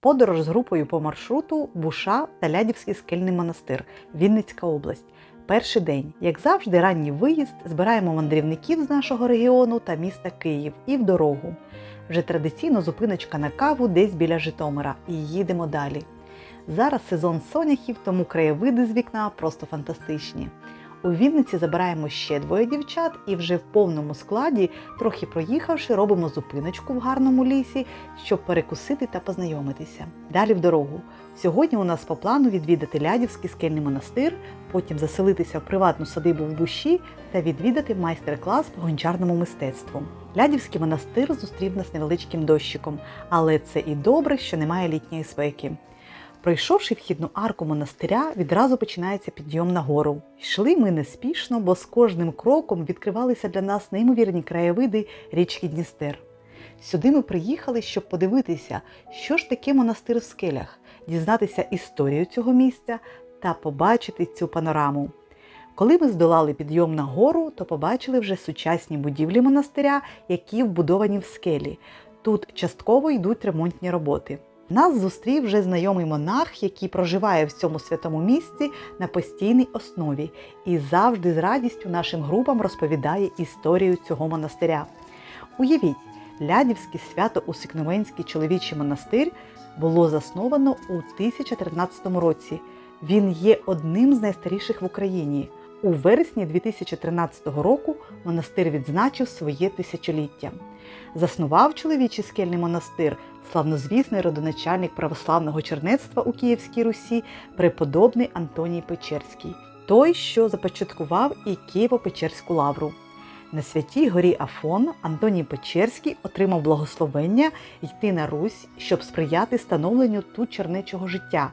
Подорож з групою по маршруту Буша та Лядівський скельний монастир, Вінницька область. Перший день, як завжди, ранній виїзд, збираємо мандрівників з нашого регіону та міста Київ і в дорогу. Вже традиційно зупиночка на каву десь біля Житомира і їдемо далі. Зараз сезон соняхів, тому краєвиди з вікна просто фантастичні. У Вінниці забираємо ще двоє дівчат і вже в повному складі, трохи проїхавши, робимо зупиночку в гарному лісі, щоб перекусити та познайомитися. Далі в дорогу. Сьогодні у нас по плану відвідати Лядівський скельний монастир, потім заселитися в приватну садибу в Буші та відвідати майстер-клас по гончарному мистецтву. Лядівський монастир зустрів нас невеличким дощиком, але це і добре, що немає літньої спеки. Пройшовши вхідну арку монастиря, відразу починається підйом на гору. Йшли ми неспішно, бо з кожним кроком відкривалися для нас неймовірні краєвиди річки Дністер. Сюди ми приїхали, щоб подивитися, що ж таке монастир в скелях, дізнатися історію цього місця та побачити цю панораму. Коли ми здолали підйом на гору, то побачили вже сучасні будівлі монастиря, які вбудовані в скелі. Тут частково йдуть ремонтні роботи. Нас зустрів вже знайомий монах, який проживає в цьому святому місці на постійній основі і завжди з радістю нашим групам розповідає історію цього монастиря. Уявіть, Лядівський свято-усикновенський чоловічий монастир було засновано у 1013 році. Він є одним з найстаріших в Україні. У вересні 2013 року монастир відзначив своє тисячоліття. Заснував чоловічий скельний монастир славнозвісний родоначальник православного чернецтва у Київській Русі, преподобний Антоній Печерський, той, що започаткував і Києво-Печерську лавру. На святій горі Афон Антоній Печерський отримав благословення йти на Русь, щоб сприяти становленню тут чернечого життя.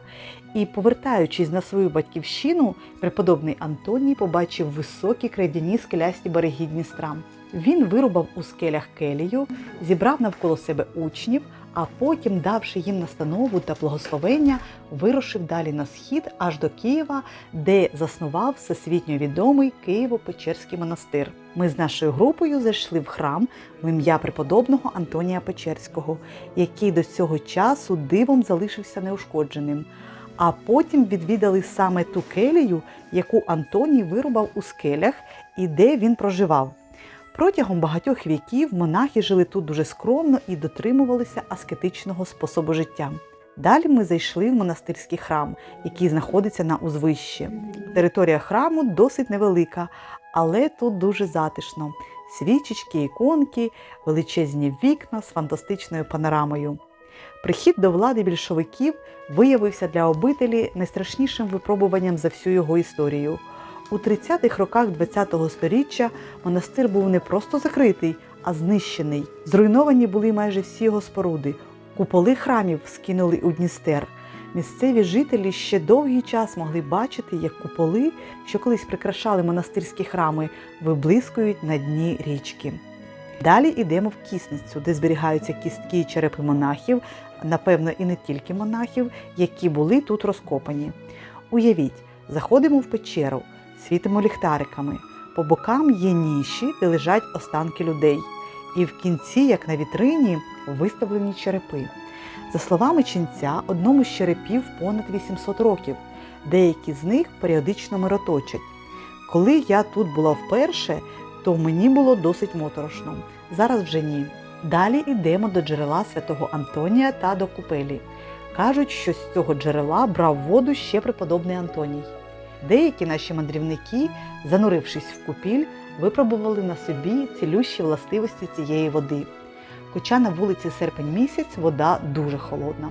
І, повертаючись на свою батьківщину, преподобний Антоній побачив високі крейдяні скелясті береги Дністра. Він вирубав у скелях келію, зібрав навколо себе учнів, а потім, давши їм настанову та благословення, вирушив далі на схід аж до Києва, де заснував всесвітньо відомий Києво-Печерський монастир. Ми з нашою групою зайшли в храм в ім'я преподобного Антонія Печерського, який до цього часу дивом залишився неушкодженим. А потім відвідали саме ту келію, яку Антоній вирубав у скелях і де він проживав. Протягом багатьох віків монахи жили тут дуже скромно і дотримувалися аскетичного способу життя. Далі ми зайшли в монастирський храм, який знаходиться на узвищі. Територія храму досить невелика, але тут дуже затишно. Свічечки, іконки, величезні вікна з фантастичною панорамою. Прихід до влади більшовиків виявився для обителі найстрашнішим випробуванням за всю його історію. У 30-х роках ХХ століття монастир був не просто закритий, а знищений. Зруйновані були майже всі його споруди. Куполи храмів скинули у Дністер. Місцеві жителі ще довгий час могли бачити, як куполи, що колись прикрашали монастирські храми, виблискують на дні річки. Далі йдемо в кісницю, де зберігаються кістки і черепи монахів, напевно, і не тільки монахів, які були тут розкопані. Уявіть, заходимо в печеру світимо ліхтариками. По бокам є ніші, де лежать останки людей. І в кінці, як на вітрині, виставлені черепи. За словами ченця, одному з черепів понад 800 років. Деякі з них періодично мироточать. Коли я тут була вперше, то мені було досить моторошно. Зараз вже ні. Далі йдемо до джерела святого Антонія та до купелі. Кажуть, що з цього джерела брав воду ще преподобний Антоній. Деякі наші мандрівники, занурившись в купіль, випробували на собі цілющі властивості цієї води. Хоча на вулиці серпень місяць вода дуже холодна.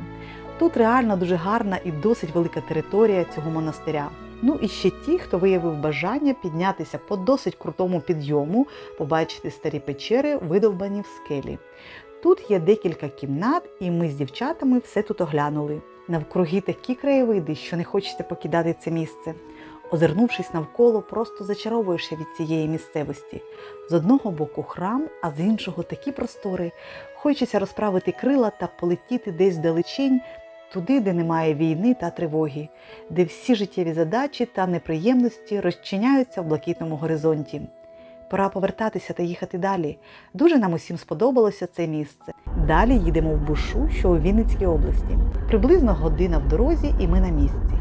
Тут реально дуже гарна і досить велика територія цього монастиря. Ну і ще ті, хто виявив бажання піднятися по досить крутому підйому, побачити старі печери, видовбані в скелі. Тут є декілька кімнат, і ми з дівчатами все тут оглянули. Навкруги такі краєвиди, що не хочеться покидати це місце. Озирнувшись навколо, просто зачаровуєшся від цієї місцевості. З одного боку храм, а з іншого такі простори. Хочеться розправити крила та полетіти десь вдалечінь, туди, де немає війни та тривоги, де всі життєві задачі та неприємності розчиняються в блакитному горизонті. Пора повертатися та їхати далі. Дуже нам усім сподобалося це місце. Далі їдемо в Бушу, що у Вінницькій області. Приблизно година в дорозі, і ми на місці.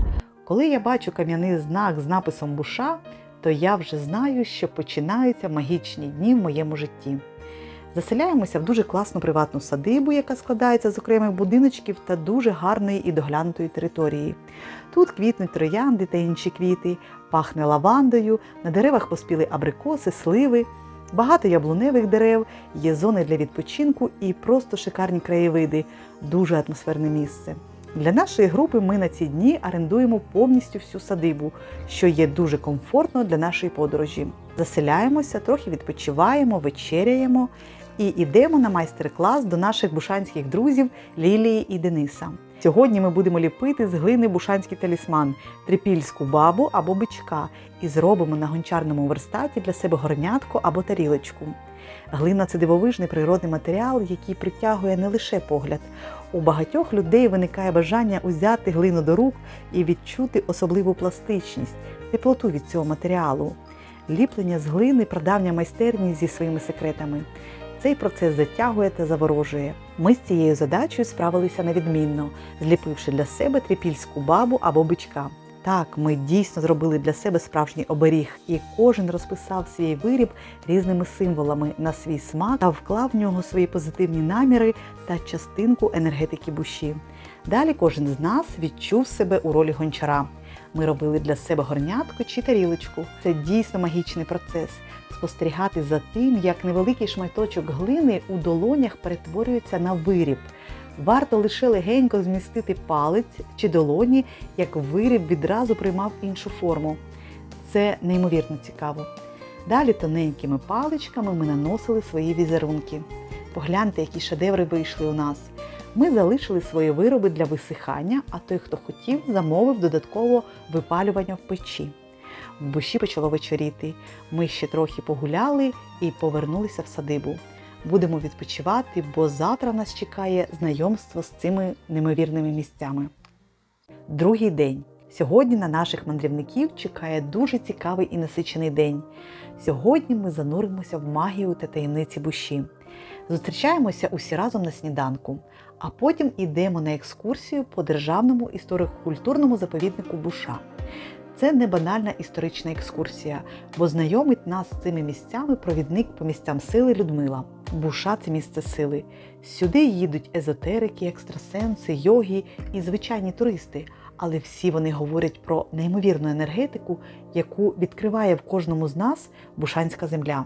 Коли я бачу кам'яний знак з написом Буша, то я вже знаю, що починаються магічні дні в моєму житті. Заселяємося в дуже класну приватну садибу, яка складається з окремих будиночків та дуже гарної і доглянутої території. Тут квітнуть троянди та інші квіти, пахне лавандою, на деревах поспіли абрикоси, сливи, багато яблуневих дерев, є зони для відпочинку і просто шикарні краєвиди, дуже атмосферне місце. Для нашої групи ми на ці дні орендуємо повністю всю садибу, що є дуже комфортно для нашої подорожі. Заселяємося, трохи відпочиваємо, вечеряємо і йдемо на майстер-клас до наших бушанських друзів Лілії і Дениса. Сьогодні ми будемо ліпити з глини бушанський талісман, трипільську бабу або бичка і зробимо на гончарному верстаті для себе горнятку або тарілочку. Глина це дивовижний природний матеріал, який притягує не лише погляд. У багатьох людей виникає бажання узяти глину до рук і відчути особливу пластичність, теплоту від цього матеріалу. Ліплення з глини прадавня майстерність зі своїми секретами. Цей процес затягує та заворожує. Ми з цією задачею справилися невідмінно, зліпивши для себе трипільську бабу або бичка. Так, ми дійсно зробили для себе справжній оберіг, і кожен розписав свій виріб різними символами на свій смак та вклав в нього свої позитивні наміри та частинку енергетики буші. Далі кожен з нас відчув себе у ролі гончара. Ми робили для себе горнятку чи тарілочку. Це дійсно магічний процес. Спостерігати за тим, як невеликий шматочок глини у долонях перетворюється на виріб. Варто лише легенько змістити палець чи долоні, як виріб відразу приймав іншу форму. Це неймовірно цікаво. Далі тоненькими паличками ми наносили свої візерунки. Погляньте, які шедеври вийшли у нас. Ми залишили свої вироби для висихання, а той, хто хотів, замовив додатково випалювання в печі. В буші почало вечоріти. Ми ще трохи погуляли і повернулися в садибу. Будемо відпочивати, бо завтра нас чекає знайомство з цими неймовірними місцями. Другий день. Сьогодні на наших мандрівників чекає дуже цікавий і насичений день. Сьогодні ми зануримося в магію та таємниці буші. Зустрічаємося усі разом на сніданку, а потім йдемо на екскурсію по державному історико-культурному заповіднику Буша. Це не банальна історична екскурсія, бо знайомить нас з цими місцями провідник по місцям сили Людмила. Буша це місце сили. Сюди їдуть езотерики, екстрасенси, йоги і звичайні туристи. Але всі вони говорять про неймовірну енергетику, яку відкриває в кожному з нас Бушанська земля.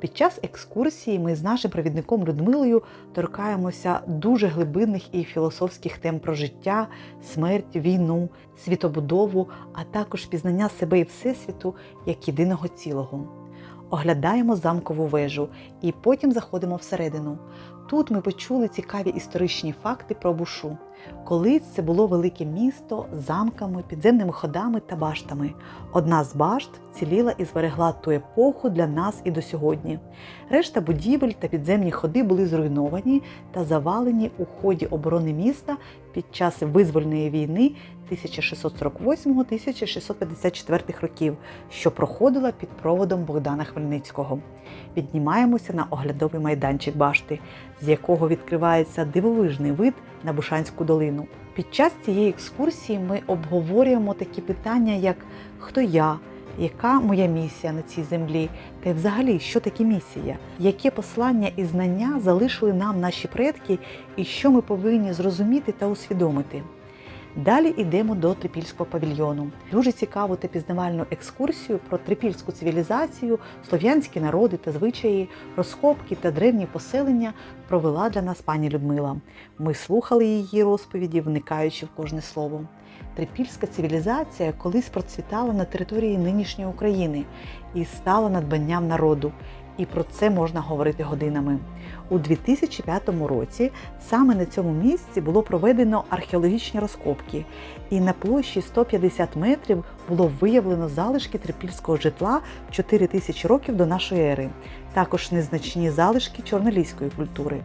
Під час екскурсії ми з нашим провідником Людмилою торкаємося дуже глибинних і філософських тем про життя, смерть, війну, світобудову, а також пізнання себе і всесвіту як єдиного цілого. Оглядаємо замкову вежу і потім заходимо всередину. Тут ми почули цікаві історичні факти про бушу. Колись це було велике місто з замками, підземними ходами та баштами. Одна з башт вціліла і зберегла ту епоху для нас і до сьогодні. Решта будівель та підземні ходи були зруйновані та завалені у ході оборони міста під час визвольної війни 1648-1654 років, що проходила під проводом Богдана Хмельницького. Піднімаємося на оглядовий майданчик башти, з якого відкривається дивовижний вид на Бушанську долину. Під час цієї екскурсії ми обговорюємо такі питання, як хто я, яка моя місія на цій землі, та й взагалі, що таке місія, яке послання і знання залишили нам наші предки, і що ми повинні зрозуміти та усвідомити. Далі йдемо до трипільського павільйону. Дуже цікаву та пізнавальну екскурсію про трипільську цивілізацію, слов'янські народи та звичаї, розкопки та древні поселення провела для нас пані Людмила. Ми слухали її розповіді, вникаючи в кожне слово. Трипільська цивілізація колись процвітала на території нинішньої України і стала надбанням народу. І про це можна говорити годинами. У 2005 році саме на цьому місці було проведено археологічні розкопки, і на площі 150 метрів було виявлено залишки трипільського житла 4 тисячі років до нашої ери, також незначні залишки чорноліської культури.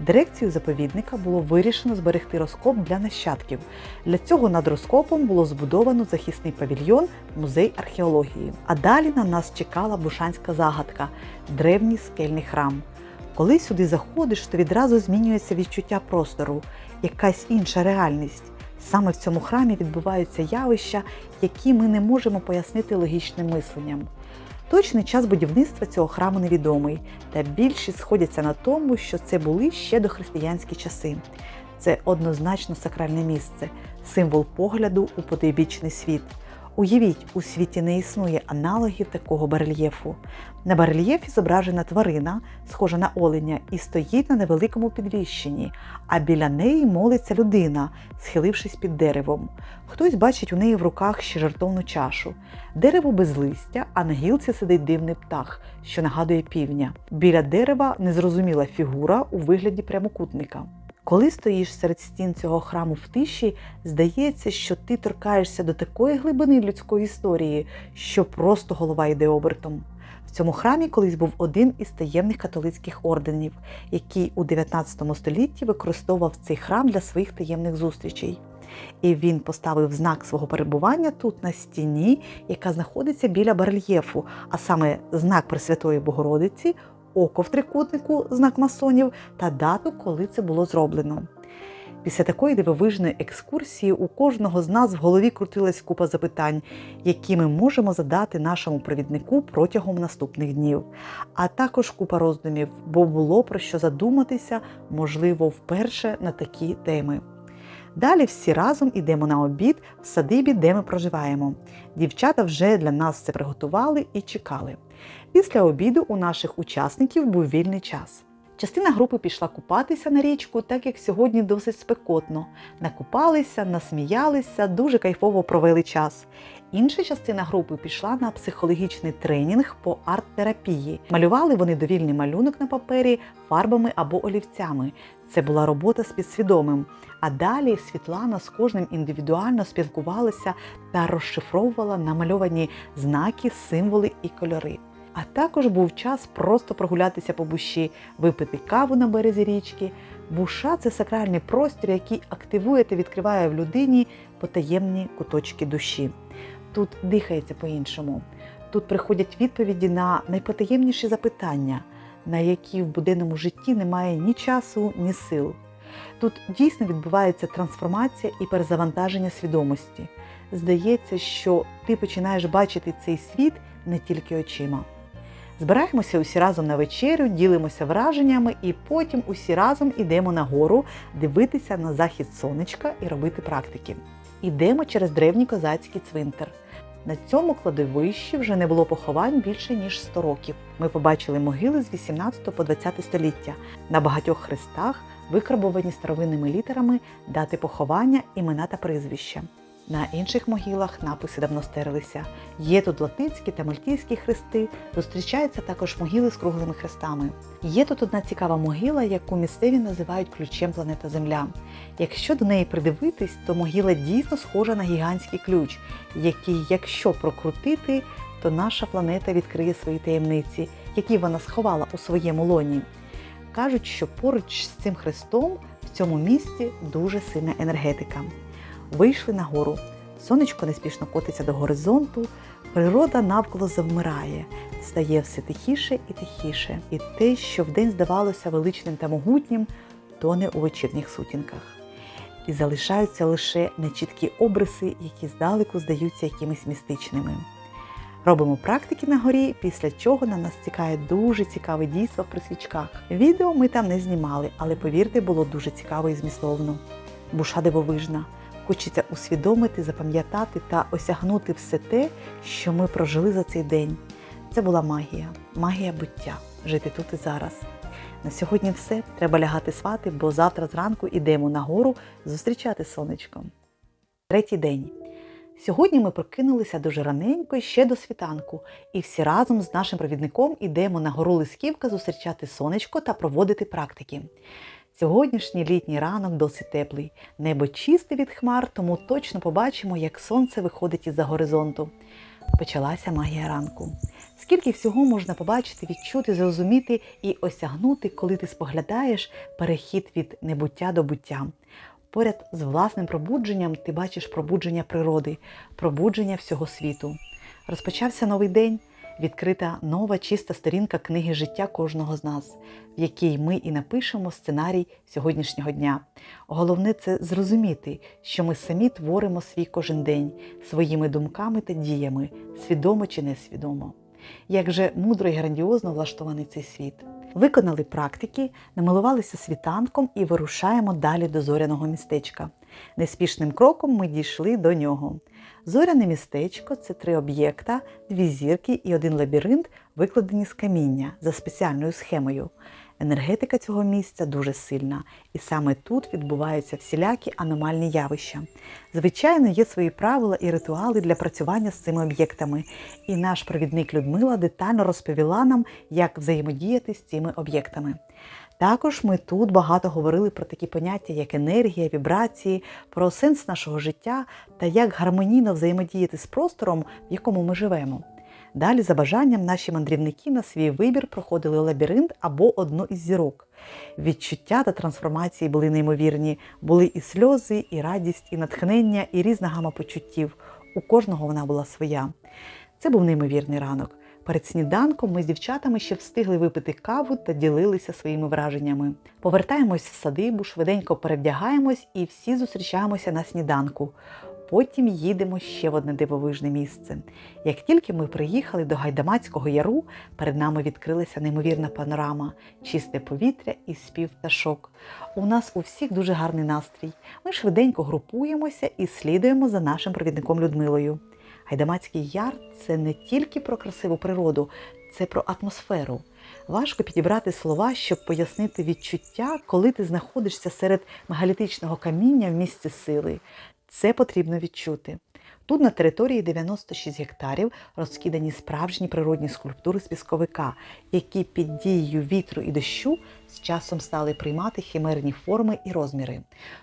Дирекцією заповідника було вирішено зберегти розкоп для нащадків. Для цього над розкопом було збудовано захисний павільйон, музей археології. А далі на нас чекала бушанська загадка древній скельний храм. Коли сюди заходиш, то відразу змінюється відчуття простору, якась інша реальність. Саме в цьому храмі відбуваються явища, які ми не можемо пояснити логічним мисленням. Точний час будівництва цього храму невідомий, та більшість сходяться на тому, що це були ще дохристиянські часи. Це однозначно сакральне місце, символ погляду у потойбічний світ. Уявіть, у світі не існує аналогів такого барельєфу. На барельєфі зображена тварина, схожа на оленя, і стоїть на невеликому підвіщенні, а біля неї молиться людина, схилившись під деревом. Хтось бачить у неї в руках ще жартовну чашу. Дерево без листя, а на гілці сидить дивний птах, що нагадує півня. Біля дерева незрозуміла фігура у вигляді прямокутника. Коли стоїш серед стін цього храму в тиші, здається, що ти торкаєшся до такої глибини людської історії, що просто голова йде обертом. В цьому храмі колись був один із таємних католицьких орденів, який у 19 столітті використовував цей храм для своїх таємних зустрічей. І він поставив знак свого перебування тут на стіні, яка знаходиться біля барельєфу, а саме знак Пресвятої Богородиці, око в трикутнику, знак масонів та дату, коли це було зроблено. Після такої дивовижної екскурсії у кожного з нас в голові крутилась купа запитань, які ми можемо задати нашому провіднику протягом наступних днів, а також купа роздумів, бо було про що задуматися, можливо, вперше на такі теми. Далі всі разом ідемо на обід в садибі, де ми проживаємо. Дівчата вже для нас це приготували і чекали. Після обіду у наших учасників був вільний час. Частина групи пішла купатися на річку, так як сьогодні досить спекотно. Накупалися, насміялися, дуже кайфово провели час. Інша частина групи пішла на психологічний тренінг по арт-терапії. Малювали вони довільний малюнок на папері фарбами або олівцями. Це була робота з підсвідомим. А далі Світлана з кожним індивідуально спілкувалася та розшифровувала намальовані знаки, символи і кольори. А також був час просто прогулятися по буші, випити каву на березі річки. Буша це сакральний простір, який активує та відкриває в людині потаємні куточки душі. Тут дихається по-іншому. Тут приходять відповіді на найпотаємніші запитання, на які в буденному житті немає ні часу, ні сил. Тут дійсно відбувається трансформація і перезавантаження свідомості. Здається, що ти починаєш бачити цей світ не тільки очима. Збираємося усі разом на вечерю, ділимося враженнями і потім усі разом ідемо на гору дивитися на захід сонечка і робити практики. Ідемо через древній козацький цвинтар. На цьому кладовищі вже не було поховань більше ніж 100 років. Ми побачили могили з 18 по 20 століття. На багатьох хрестах викарбовані старовинними літерами дати поховання, імена та прізвища. На інших могилах написи давно стерлися. Є тут латинські та мальтійські хрести, зустрічаються також могили з круглими хрестами. Є тут одна цікава могила, яку місцеві називають ключем планета Земля. Якщо до неї придивитись, то могила дійсно схожа на гігантський ключ, який, якщо прокрутити, то наша планета відкриє свої таємниці, які вона сховала у своєму лоні. Кажуть, що поруч з цим хрестом в цьому місці дуже сильна енергетика. Вийшли на гору. Сонечко неспішно котиться до горизонту, природа навколо завмирає, стає все тихіше і тихіше. І те, що вдень здавалося величним та могутнім, тоне у вечірніх сутінках. І залишаються лише нечіткі обриси, які здалеку здаються якимись містичними. Робимо практики на горі, після чого на нас чекає дуже цікаве дійство при свічках. Відео ми там не знімали, але повірте, було дуже цікаво і змістовно. Буша дивовижна. Хочеться усвідомити, запам'ятати та осягнути все те, що ми прожили за цей день. Це була магія, магія буття, жити тут і зараз. На сьогодні все. Треба лягати спати, бо завтра зранку йдемо на гору зустрічати сонечко. Третій день. Сьогодні ми прокинулися дуже раненько ще до світанку, і всі разом з нашим провідником йдемо на гору Лисківка зустрічати сонечко та проводити практики. Сьогоднішній літній ранок досить теплий. Небо чисте від хмар, тому точно побачимо, як сонце виходить із-за горизонту. почалася магія ранку. Скільки всього можна побачити, відчути, зрозуміти і осягнути, коли ти споглядаєш перехід від небуття до буття. Поряд з власним пробудженням ти бачиш пробудження природи, пробудження всього світу. Розпочався новий день, відкрита нова чиста сторінка книги життя кожного з нас, в якій ми і напишемо сценарій сьогоднішнього дня. Головне це зрозуміти, що ми самі творимо свій кожен день своїми думками та діями, свідомо чи несвідомо. Як же мудро і грандіозно влаштований цей світ. Виконали практики, намилувалися світанком і вирушаємо далі до зоряного містечка. Неспішним кроком ми дійшли до нього. Зоряне містечко це три об'єкта, дві зірки і один лабіринт, викладені з каміння за спеціальною схемою. Енергетика цього місця дуже сильна, і саме тут відбуваються всілякі аномальні явища. Звичайно, є свої правила і ритуали для працювання з цими об'єктами, і наш провідник Людмила детально розповіла нам, як взаємодіяти з цими об'єктами. Також ми тут багато говорили про такі поняття, як енергія, вібрації, про сенс нашого життя та як гармонійно взаємодіяти з простором, в якому ми живемо. Далі, за бажанням, наші мандрівники на свій вибір проходили лабіринт або одну із зірок. Відчуття та трансформації були неймовірні, були і сльози, і радість, і натхнення, і різна гама почуттів. У кожного вона була своя. Це був неймовірний ранок. Перед сніданком ми з дівчатами ще встигли випити каву та ділилися своїми враженнями. Повертаємось в садибу, швиденько перевдягаємось і всі зустрічаємося на сніданку. Потім їдемо ще в одне дивовижне місце. Як тільки ми приїхали до Гайдамацького яру, перед нами відкрилася неймовірна панорама, чисте повітря і спів пташок. У нас у всіх дуже гарний настрій. Ми швиденько групуємося і слідуємо за нашим провідником Людмилою. Гайдамацький яр це не тільки про красиву природу, це про атмосферу. Важко підібрати слова, щоб пояснити відчуття, коли ти знаходишся серед мегалітичного каміння в місці сили. Це потрібно відчути. Тут на території 96 гектарів розкидані справжні природні скульптури з пісковика, які під дією вітру і дощу з часом стали приймати химерні форми і розміри.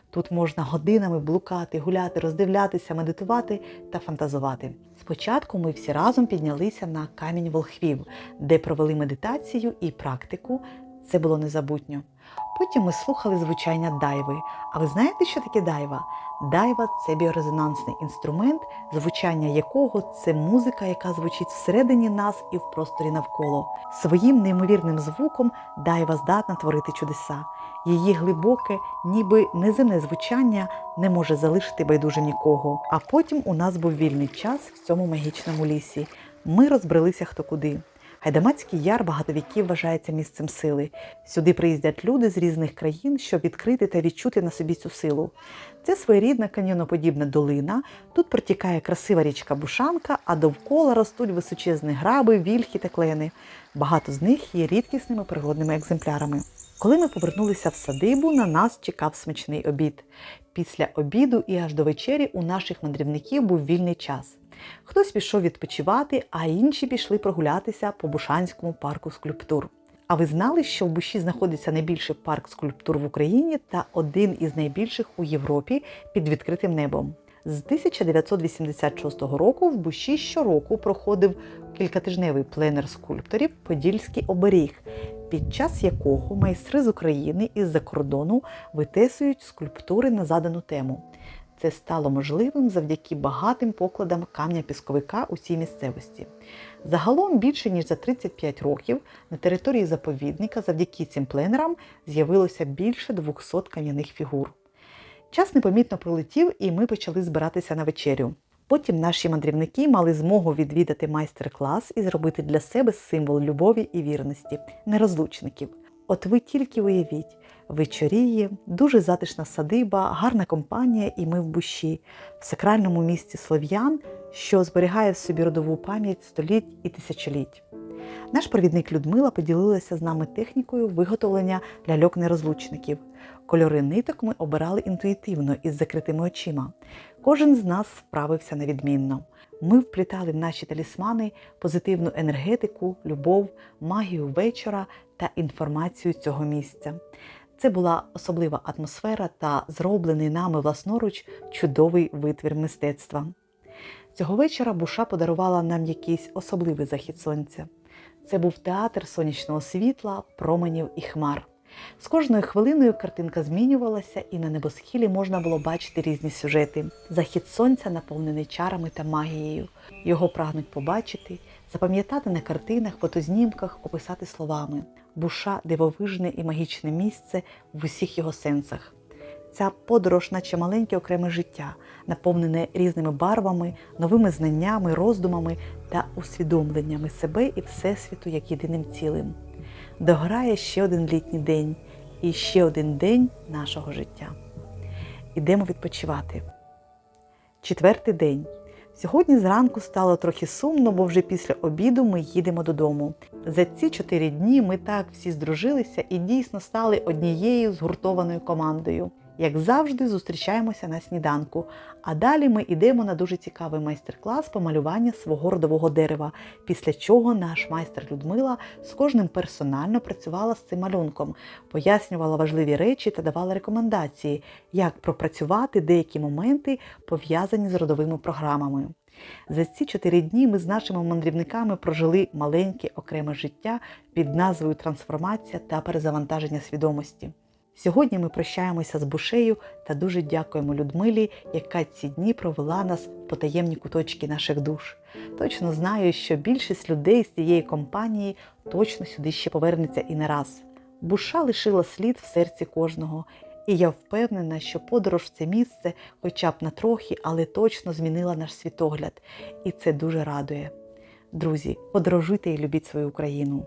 Тут можна годинами блукати, гуляти, роздивлятися, медитувати та фантазувати. Спочатку ми всі разом піднялися на камінь волхвів, де провели медитацію і практику. Це було незабутньо. Потім ми слухали звучання дайви. А ви знаєте, що таке дайва? Дайва це біорезонансний інструмент, звучання якого це музика, яка звучить всередині нас і в просторі навколо. Своїм неймовірним звуком дайва здатна творити чудеса. Її глибоке, ніби неземне звучання не може залишити байдуже нікого. А потім у нас був вільний час в цьому магічному лісі. Ми розбрелися хто куди. Гайдамацький яр багато віків вважається місцем сили. Сюди приїздять люди з різних країн, щоб відкрити та відчути на собі цю силу. Це своєрідна каньйоноподібна долина. Тут протікає красива річка Бушанка, а довкола ростуть височезні граби, вільхи та клени. Багато з них є рідкісними природними екземплярами. Коли ми повернулися в садибу, на нас чекав смачний обід. Після обіду і аж до вечері у наших мандрівників був вільний час. Хтось пішов відпочивати, а інші пішли прогулятися по Бушанському парку скульптур. А ви знали, що в Буші знаходиться найбільший парк скульптур в Україні та один із найбільших у Європі під відкритим небом? З 1986 року в Буші щороку проходив кількатижневий пленер скульпторів Подільський оберіг, під час якого майстри з України і з-за кордону витесують скульптури на задану тему. Це стало можливим завдяки багатим покладам камня пісковика у цій місцевості. Загалом більше ніж за 35 років на території заповідника завдяки цим пленерам з'явилося більше 200 кам'яних фігур. Час непомітно пролетів, і ми почали збиратися на вечерю. Потім наші мандрівники мали змогу відвідати майстер-клас і зробити для себе символ любові і вірності, нерозлучників. От ви тільки уявіть, вечоріє, дуже затишна садиба, гарна компанія, і ми в буші, в сакральному місті слов'ян, що зберігає в собі родову пам'ять століть і тисячоліть. Наш провідник Людмила поділилася з нами технікою виготовлення ляльок-нерозлучників. Кольори ниток ми обирали інтуїтивно із закритими очима. Кожен з нас справився невідмінно. Ми вплітали в наші талісмани позитивну енергетику, любов, магію вечора та інформацію цього місця. Це була особлива атмосфера та зроблений нами власноруч чудовий витвір мистецтва. Цього вечора Буша подарувала нам якийсь особливий захід сонця. Це був театр сонячного світла, променів і хмар. З кожною хвилиною картинка змінювалася, і на небосхилі можна було бачити різні сюжети. Захід сонця наповнений чарами та магією. Його прагнуть побачити, запам'ятати на картинах, фотознімках, описати словами. Буша дивовижне і магічне місце в усіх його сенсах. Ця подорож, наче маленьке окреме життя, наповнене різними барвами, новими знаннями, роздумами та усвідомленнями себе і Всесвіту як єдиним цілим. Дограє ще один літній день і ще один день нашого життя. Ідемо відпочивати. Четвертий день. Сьогодні зранку стало трохи сумно, бо вже після обіду ми їдемо додому. За ці чотири дні ми так всі здружилися і дійсно стали однією згуртованою командою. Як завжди, зустрічаємося на сніданку. А далі ми йдемо на дуже цікавий майстер-клас по малюванню свого родового дерева, після чого наш майстер Людмила з кожним персонально працювала з цим малюнком, пояснювала важливі речі та давала рекомендації, як пропрацювати деякі моменти, пов'язані з родовими програмами. За ці чотири дні ми з нашими мандрівниками прожили маленьке окреме життя під назвою Трансформація та перезавантаження свідомості. Сьогодні ми прощаємося з Бушею та дуже дякуємо Людмилі, яка ці дні провела нас в потаємні куточки наших душ. Точно знаю, що більшість людей з цієї компанії точно сюди ще повернеться і не раз. Буша лишила слід в серці кожного, і я впевнена, що подорож в це місце, хоча б на трохи, але точно змінила наш світогляд, і це дуже радує. Друзі, подорожуйте і любіть свою Україну.